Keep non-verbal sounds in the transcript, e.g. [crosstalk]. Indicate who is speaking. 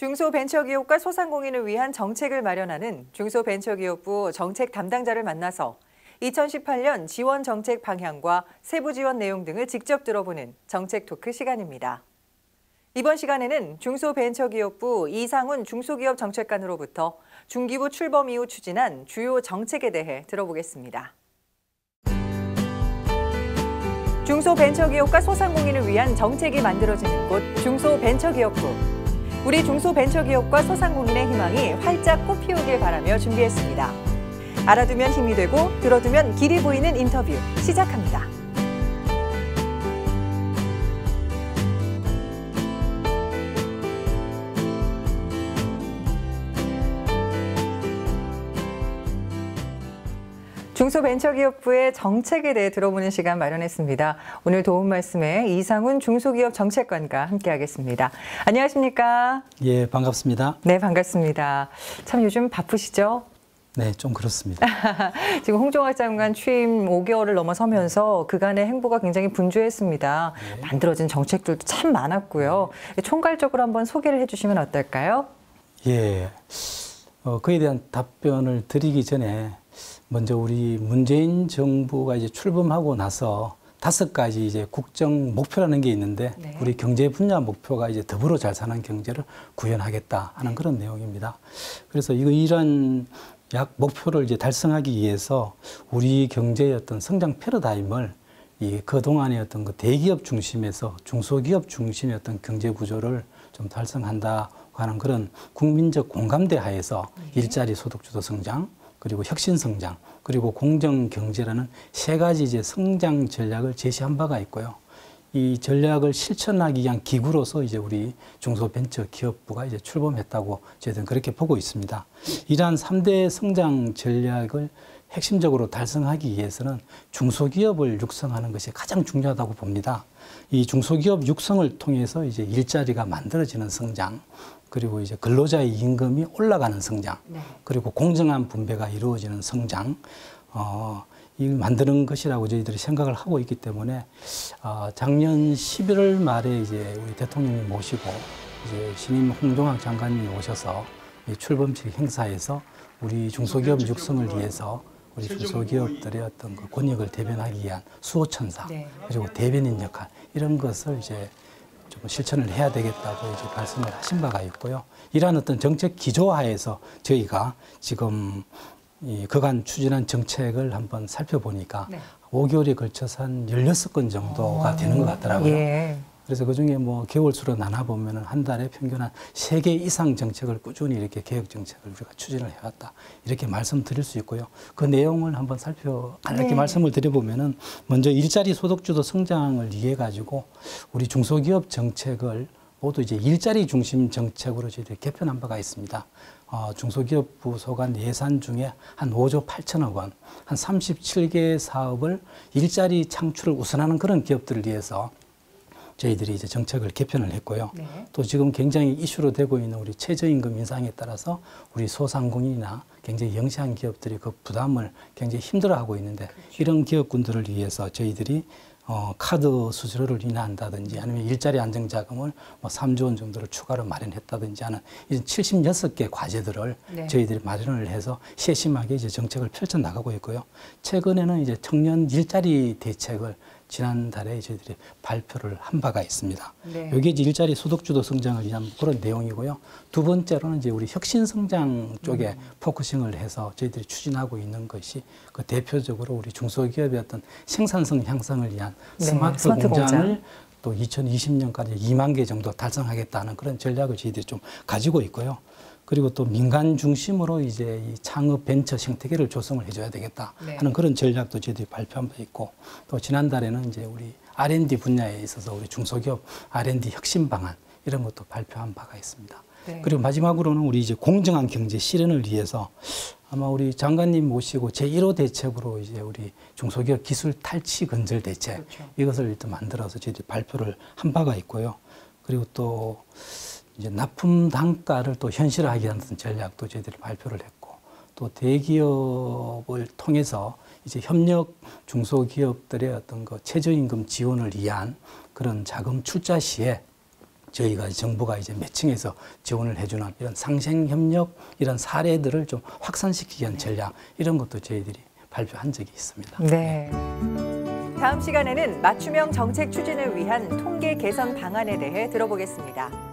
Speaker 1: 중소벤처기업과 소상공인을 위한 정책을 마련하는 중소벤처기업부 정책 담당자를 만나서 2018년 지원 정책 방향과 세부 지원 내용 등을 직접 들어보는 정책 토크 시간입니다. 이번 시간에는 중소벤처기업부 이상훈 중소기업 정책관으로부터 중기부 출범 이후 추진한 주요 정책에 대해 들어보겠습니다. 중소벤처기업과 소상공인을 위한 정책이 만들어지는 곳 중소벤처기업부. 우리 중소벤처기업과 소상공인의 희망이 활짝 꽃피우길 바라며 준비했습니다. 알아두면 힘이 되고 들어두면 길이 보이는 인터뷰 시작합니다. 중소벤처기업부의 정책에 대해 들어보는 시간 마련했습니다. 오늘 도움 말씀에 이상훈 중소기업 정책관과 함께하겠습니다. 안녕하십니까?
Speaker 2: 예, 반갑습니다.
Speaker 1: 네, 반갑습니다. 참 요즘 바쁘시죠?
Speaker 2: 네, 좀 그렇습니다. [laughs]
Speaker 1: 지금 홍종학 장관 취임 5개월을 넘어서면서 그간의 행보가 굉장히 분주했습니다. 네. 만들어진 정책들도 참 많았고요. 총괄적으로 한번 소개를 해주시면 어떨까요?
Speaker 2: 예, 어, 그에 대한 답변을 드리기 전에 먼저 우리 문재인 정부가 이제 출범하고 나서 다섯 가지 이제 국정 목표라는 게 있는데 네. 우리 경제 분야 목표가 이제 더불어 잘 사는 경제를 구현하겠다 하는 그런 내용입니다. 그래서 이거 이런 약 목표를 이제 달성하기 위해서 우리 경제의 어떤 성장 패러다임을 이 그동안의 어떤 그 대기업 중심에서 중소기업 중심의 어떤 경제 구조를 좀 달성한다 하는 그런 국민적 공감대 하에서 네. 일자리 소득주도 성장 그리고 혁신 성장, 그리고 공정 경제라는 세 가지 이제 성장 전략을 제시한 바가 있고요. 이 전략을 실천하기 위한 기구로서 이제 우리 중소벤처기업부가 이제 출범했다고 저희들은 그렇게 보고 있습니다. 이러한 3대 성장 전략을 핵심적으로 달성하기 위해서는 중소기업을 육성하는 것이 가장 중요하다고 봅니다. 이 중소기업 육성을 통해서 이제 일자리가 만들어지는 성장, 그리고 이제 근로자의 임금이 올라가는 성장, 네. 그리고 공정한 분배가 이루어지는 성장, 어, 이 만드는 것이라고 저희들이 생각을 하고 있기 때문에 어, 작년 11월 말에 이제 우리 대통령님 모시고 이제 신임 홍종학 장관님이 오셔서 이 출범식 행사에서 우리 중소기업 육성을 위해서 우리 중소기업들의 어떤 그 권익을 대변하기 위한 수호천사 네. 그리고 대변인 역할 이런 것을 이제 좀 실천을 해야 되겠다고 이제 말씀을 하신 바가 있고요. 이러한 어떤 정책 기조하에서 저희가 지금 이 그간 추진한 정책을 한번 살펴보니까 네. 5개월에 걸쳐서 한 16건 정도가 오. 되는 것 같더라고요. 예. 그래서 그 중에 뭐 개월수로 나눠 보면 한 달에 평균 한 세 개 이상 정책을 꾸준히 이렇게 개혁 정책을 우리가 추진을 해왔다. 이렇게 말씀드릴 수 있고요. 그 내용을 한번 살펴, 간략히 네. 말씀을 드려보면은 먼저 일자리 소득주도 성장을 위해 가지고 우리 중소기업 정책을 모두 이제 일자리 중심 정책으로 저희들이 개편한 바가 있습니다. 어, 중소기업 부 소관 예산 중에 한 5조 8천억 원, 한 37개 사업을 일자리 창출을 우선하는 그런 기업들을 위해서 저희들이 이제 정책을 개편을 했고요. 네. 또 지금 굉장히 이슈로 되고 있는 우리 최저임금 인상에 따라서 우리 소상공인이나 굉장히 영세한 기업들이 그 부담을 굉장히 힘들어하고 있는데 그렇죠. 이런 기업군들을 위해서 저희들이 어, 카드 수수료를 인하한다든지 아니면 일자리 안정자금을 뭐 3조 원 정도를 추가로 마련했다든지 하는 이런 76개 과제들을 네. 저희들이 마련을 해서 세심하게 이제 정책을 펼쳐 나가고 있고요. 최근에는 이제 청년 일자리 대책을 지난달에 저희들이 발표를 한 바가 있습니다. 네. 여기 이제 일자리 소득주도 성장을 위한 그런 내용이고요. 두 번째로는 이제 우리 혁신 성장 쪽에 음. 포커싱을 해서 저희들이 추진하고 있는 것이 그 대표적으로 우리 중소기업의 어떤 생산성 향상을 위한 네. 스마트, 스마트 공장을 공장. 또 2020년까지 2만 개 정도 달성하겠다는 그런 전략을 저희들이 좀 가지고 있고요. 그리고 또 민간 중심으로 이제 이 창업 벤처 생태계를 조성을 해줘야 되겠다 네. 하는 그런 전략도 저희들이 발표한 바 있고 또 지난달에는 이제 우리 R&D 분야에 있어서 우리 중소기업 R&D 혁신 방안 이런 것도 발표한 바가 있습니다. 네. 그리고 마지막으로는 우리 이제 공정한 경제 실현을 위해서 아마 우리 장관님 모시고 제1호 대책으로 이제 우리 중소기업 기술 탈취 근절 대책 그렇죠. 이것을 일단 만들어서 저희들이 발표를 한 바가 있고요. 그리고 또 이제 납품 단가를 또 현실화하기 위한 전략도 저희들이 발표를 했고 또 대기업을 통해서 이제 협력 중소기업들의 어떤 그 최저임금 지원을 위한 그런 자금 출자 시에 저희가 정부가 이제 매칭해서 지원을 해주는 이런 상생 협력 이런 사례들을 좀 확산시키기 위한 전략 이런 것도 저희들이 발표한 적이 있습니다.
Speaker 1: 네. 다음 시간에는 맞춤형 정책 추진을 위한 통계 개선 방안에 대해 들어보겠습니다.